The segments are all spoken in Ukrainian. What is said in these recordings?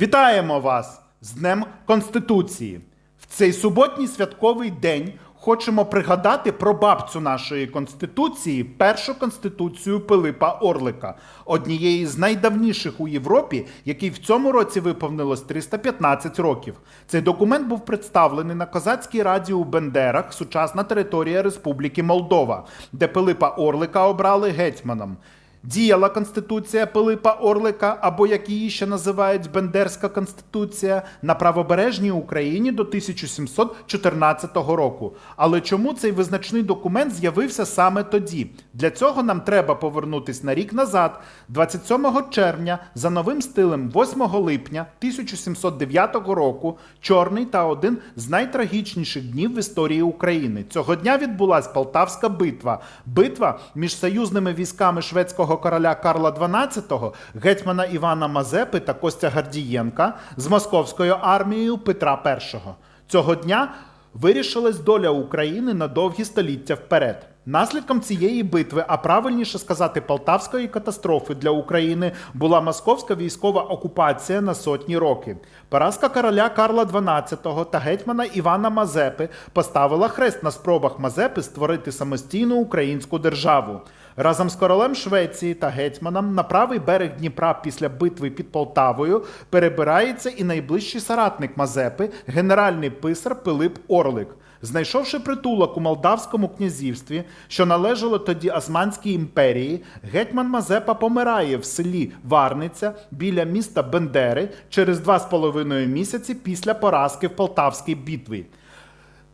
Вітаємо вас з Днем Конституції. В цей суботній святковий день хочемо пригадати про бабцю нашої конституції, першу конституцію Пилипа Орлика, однієї з найдавніших у Європі, якій в цьому році виповнилось 315 років. Цей документ був представлений на Козацькій раді у Бендерах, сучасна територія Республіки Молдова, де Пилипа Орлика обрали гетьманом. Діяла Конституція Пилипа Орлика, або як її ще називають Бендерська Конституція, на правобережній Україні до 1714 року. Але чому цей визначний документ з'явився саме тоді? Для цього нам треба повернутись на рік назад, 27 червня, за новим стилем 8 липня 1709 року, чорний та один з найтрагічніших днів в історії України. Цього дня відбулась Полтавська битва. Битва між союзними військами шведського короля Карла XII, гетьмана Івана Мазепи та Костя Гардієнка з московською армією Петра І. Цього дня вирішилась доля України на довгі століття вперед. Наслідком цієї битви, а правильніше сказати, полтавської катастрофи для України була московська військова окупація на сотні років. Поразка короля Карла XII та гетьмана Івана Мазепи поставила хрест на спробах Мазепи створити самостійну українську державу. Разом з королем Швеції та гетьманом на правий берег Дніпра після битви під Полтавою перебирається і найближчий соратник Мазепи, генеральний писар Пилип Орлик. Знайшовши притулок у Молдавському князівстві, що належало тоді Османській імперії, гетьман Мазепа помирає в селі Варниця біля міста Бендери через два з половиною місяці після поразки в Полтавській битві.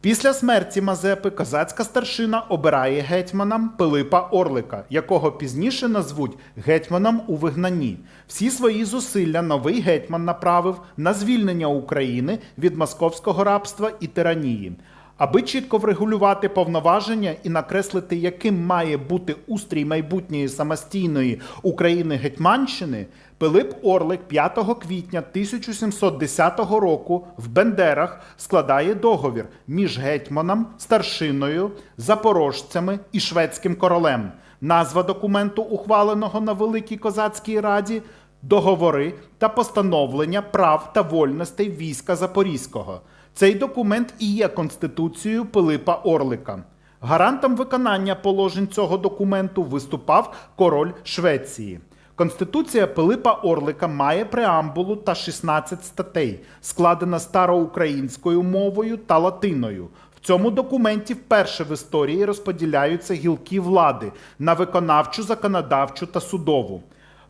Після смерті Мазепи козацька старшина обирає гетьманом Пилипа Орлика, якого пізніше назвуть гетьманом у вигнанні. Всі свої зусилля новий гетьман направив на звільнення України від московського рабства і тиранії. Аби чітко врегулювати повноваження і накреслити, яким має бути устрій майбутньої самостійної України Гетьманщини, Пилип Орлик 5 квітня 1710 року в Бендерах складає договір між гетьманом, старшиною, запорожцями і шведським королем. Назва документу, ухваленого на Великій Козацькій Раді, договори та постановлення прав та вольностей війська Запорізького. Цей документ і є Конституцією Пилипа Орлика. Гарантом виконання положень цього документу виступав король Швеції. Конституція Пилипа Орлика має преамбулу та 16 статей, складена староукраїнською мовою та латиною. В цьому документі вперше в історії розподіляються гілки влади на виконавчу, законодавчу та судову.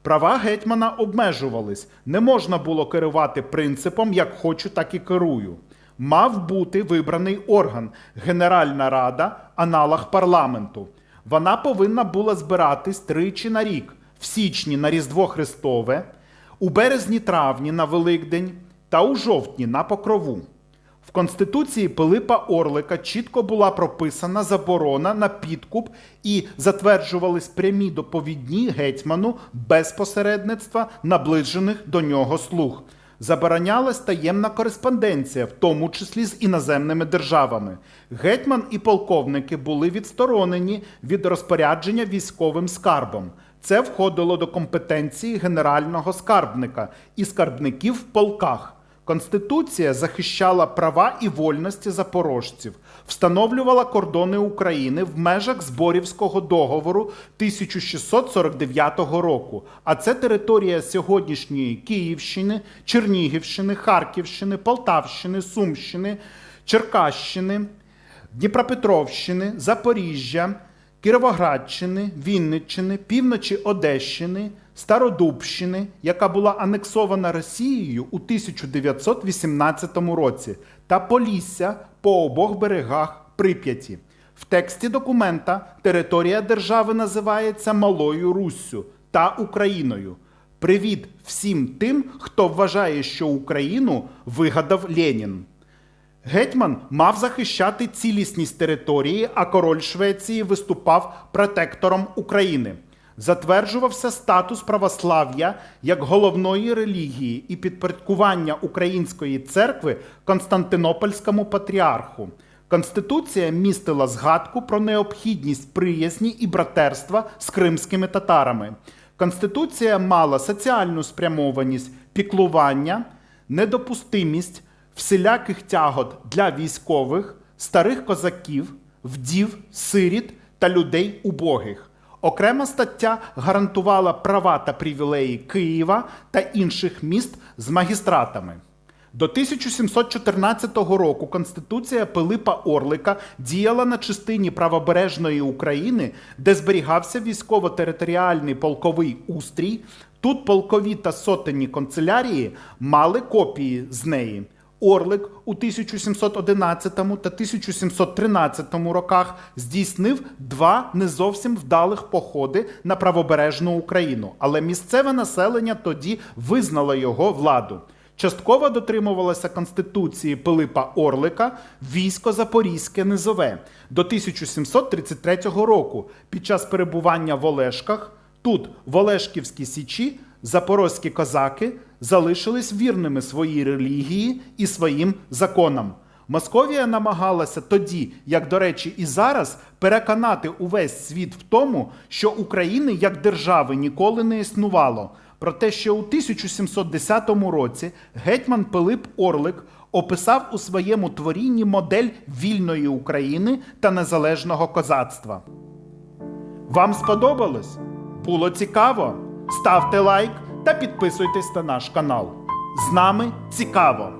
Права гетьмана обмежувались, не можна було керувати принципом як хочу, так і керую. Мав бути вибраний орган Генеральна Рада, аналог парламенту. Вона повинна була збиратись тричі на рік: в січні на Різдво Христове, у березні-травні на Великдень та у жовтні на Покрову. В Конституції Пилипа Орлика чітко була прописана заборона на підкуп і затверджувались прямі доповідні гетьману без посередництва наближених до нього слуг. Заборонялась таємна кореспонденція, в тому числі з іноземними державами. Гетьман і полковники були відсторонені від розпорядження військовим скарбом. Це входило до компетенції генерального скарбника і скарбників в полках. Конституція захищала права і вольності запорожців, встановлювала кордони України в межах Зборівського договору 1649 року. А це територія сьогоднішньої Київщини, Чернігівщини, Харківщини, Полтавщини, Сумщини, Черкащини, Дніпропетровщини, Запоріжжя, Кіровоградщини, Вінниччини, півночі Одещини, Стародубщини, яка була анексована Росією у 1918 році, та Полісся по обох берегах Прип'яті. В тексті документа територія держави називається Малою Руссю та Україною. Привіт всім тим, хто вважає, що Україну вигадав Ленін. Гетьман мав захищати цілісність території, а король Швеції виступав протектором України. Затверджувався статус православ'я як головної релігії і підпорядкування Української церкви Константинопольському патріарху. Конституція містила згадку про необхідність приязні і братерства з кримськими татарами. Конституція мала соціальну спрямованість піклування недопустимість всіляких тягот для військових, старих козаків, вдів, сиріт та людей убогих. Окрема стаття гарантувала права та привілеї Києва та інших міст з магістратами. До 1714 року Конституція Пилипа Орлика діяла на частині правобережної України, де зберігався військово-територіальний полковий устрій. Тут полкові та сотенні канцелярії мали копії з неї. Орлик у 1711 та 1713 роках здійснив два не зовсім вдалих походи на правобережну Україну, але місцеве населення тоді визнало його владу. Частково дотримувалося Конституції Пилипа Орлика військо Запорізьке Низове до 1733 року під час перебування в Олешках. Тут в Олешківській Січі запорозькі козаки залишились вірними своїй релігії і своїм законам. Московія намагалася тоді, як до речі, і зараз, переконати увесь світ в тому, що України як держави ніколи не існувало. Проте ще у 1710 році гетьман Пилип Орлик описав у своєму творінні модель вільної України та незалежного козацтва. Вам сподобалось? Було цікаво? Ставте лайк та підписуйтесь на наш канал. З нами цікаво!